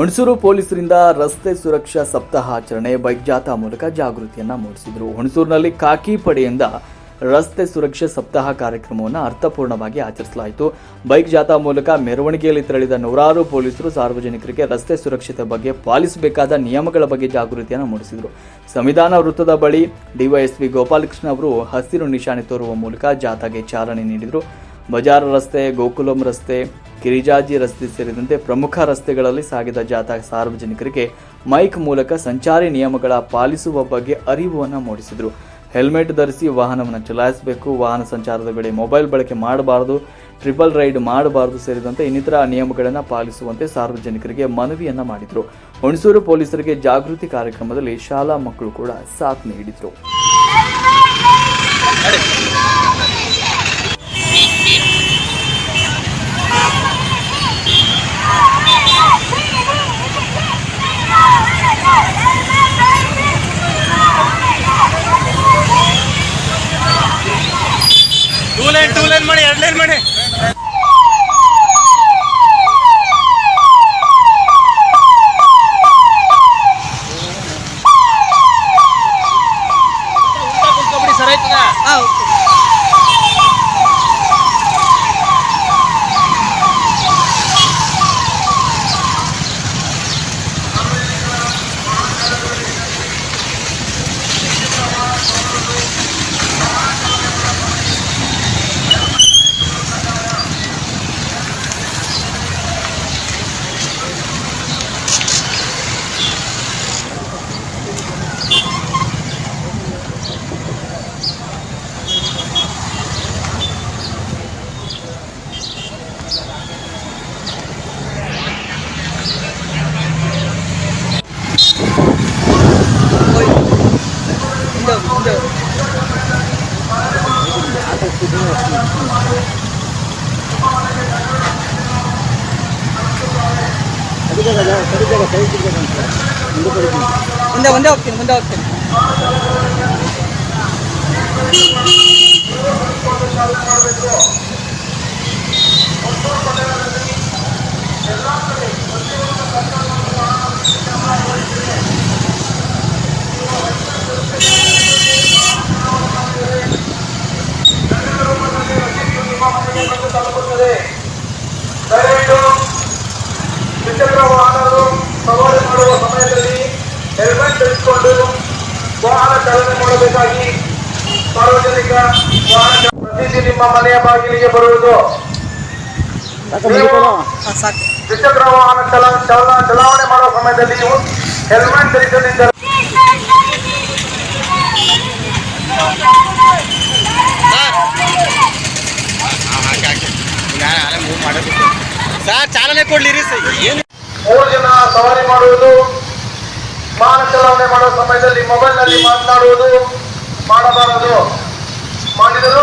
ಹುಣಸೂರು ಪೊಲೀಸರಿಂದ ರಸ್ತೆ ಸುರಕ್ಷಾ ಸಪ್ತಾಹ ಆಚರಣೆ, ಬೈಕ್ ಜಾಥಾ ಮೂಲಕ ಜಾಗೃತಿಯನ್ನ ಮೂಡಿಸಿದರು. ಹುಣಸೂರಿನಲ್ಲಿ ಖಾಕಿ ಪಡೆಯಿಂದ ರಸ್ತೆ ಸುರಕ್ಷಾ ಸಪ್ತಾಹ ಕಾರ್ಯಕ್ರಮವನ್ನು ಅರ್ಥಪೂರ್ಣವಾಗಿ ಆಚರಿಸಲಾಯಿತು. ಬೈಕ್ ಜಾಥಾ ಮೂಲಕ ಮೆರವಣಿಗೆಯಲ್ಲಿ ತೆರಳಿದ ನೂರಾರು ಪೊಲೀಸರು ಸಾರ್ವಜನಿಕರಿಗೆ ರಸ್ತೆ ಸುರಕ್ಷತೆ ಬಗ್ಗೆ ಪಾಲಿಸಬೇಕಾದ ನಿಯಮಗಳ ಬಗ್ಗೆ ಜಾಗೃತಿಯನ್ನು ಮೂಡಿಸಿದರು. ಸಂವಿಧಾನ ವೃತ್ತದ ಬಳಿ ಡಿವೈಎಸ್ಪಿ ಗೋಪಾಲಕೃಷ್ಣ ಅವರು ಹಸಿರು ನಿಶಾನೆ ತೋರುವ ಮೂಲಕ ಜಾಥಾಗೆ ಚಾಲನೆ ನೀಡಿದರು. ಬಜಾರ್ ರಸ್ತೆ, ಗೋಕುಲಂ ರಸ್ತೆ, ಗಿರಿಜಾಜಿ ರಸ್ತೆ ಸೇರಿದಂತೆ ಪ್ರಮುಖ ರಸ್ತೆಗಳಲ್ಲಿ ಸಾಗಿದ ಜಾಥಾ ಸಾರ್ವಜನಿಕರಿಗೆ ಮೈಕ್ ಮೂಲಕ ಸಂಚಾರಿ ನಿಯಮಗಳ ಪಾಲಿಸುವ ಬಗ್ಗೆ ಅರಿವನ್ನು ಮೂಡಿಸಿದರು. ಹೆಲ್ಮೆಟ್ ಧರಿಸಿ ವಾಹನವನ್ನು ಚಲಾಯಿಸಬೇಕು, ವಾಹನ ಸಂಚಾರದ ವೇಳೆ ಮೊಬೈಲ್ ಬಳಕೆ ಮಾಡಬಾರದು, ಟ್ರಿಪಲ್ ರೈಡ್ ಮಾಡಬಾರದು ಸೇರಿದಂತೆ ಇನ್ನಿತರ ನಿಯಮಗಳನ್ನು ಪಾಲಿಸುವಂತೆ ಸಾರ್ವಜನಿಕರಿಗೆ ಮನವಿಯನ್ನು ಮಾಡಿದರು. ಹುಣಸೂರು ಪೊಲೀಸರಿಗೆ ಜಾಗೃತಿ ಕಾರ್ಯಕ್ರಮದಲ್ಲಿ ಶಾಲಾ ಮಕ್ಕಳು ಕೂಡ ಸಾಥ್ ನೀಡಿದರು. ಟೂ ಲೈನ್ ಟೂ ಲೈನ್ ಮಾಡಿ ಎರಡು ಲೈನ್ ಮಾಡಿ. ಮುಂದೆ ಮುಂದೆ ಹೋಗ್ತೀನಿ ಮುಂದೆ ಹೋಗ್ತೀನಿ ತಲುಪುತ್ತದೆ ದಯವಿಟ್ಟು ದ್ವಿಚಕ್ರ ವಾಹನಗಳು ಸವಾರಿ ಮಾಡುವ ಸಮಯದಲ್ಲಿ ಹೆಲ್ಮೆಟ್ ಧರಿಸಿಕೊಂಡು ವಾಹನ ಚಾಲನೆ ಮಾಡಬೇಕಾಗಿ ಸಾರ್ವಜನಿಕ ವಾಹನ ಪ್ರತಿ ಪ್ರತಿದಿನ ನಿಮ್ಮ ಮನೆಯ ಬಾಗಿಲಿಗೆ ಬರುವುದು. ದ್ವಿಚಕ್ರ ವಾಹನ ಚಲ ಚಲನ ಚಲಾವಣೆ ಮಾಡುವ ಸಮಯದಲ್ಲಿ ನೀವು ಹೆಲ್ಮೆಟ್ ಧರಿಸದಿದ್ದರೆ ಸರ್ ಚಾಲನೆ ಕೊಡ್ಲಿರಿ ಸರ್. ಏನು? ಮೂರು ಜನ ಸವಾರಿ ಮಾಡುವುದು ವಾಹನ ಚಲಾವಣೆ ಮಾಡುವ ಸಮಯದಲ್ಲಿ ಮೊಬೈಲ್ನಲ್ಲಿ ಮಾತನಾಡುವುದು ಮಾಡಬಾರದು. ಮಾಡಿದರೂ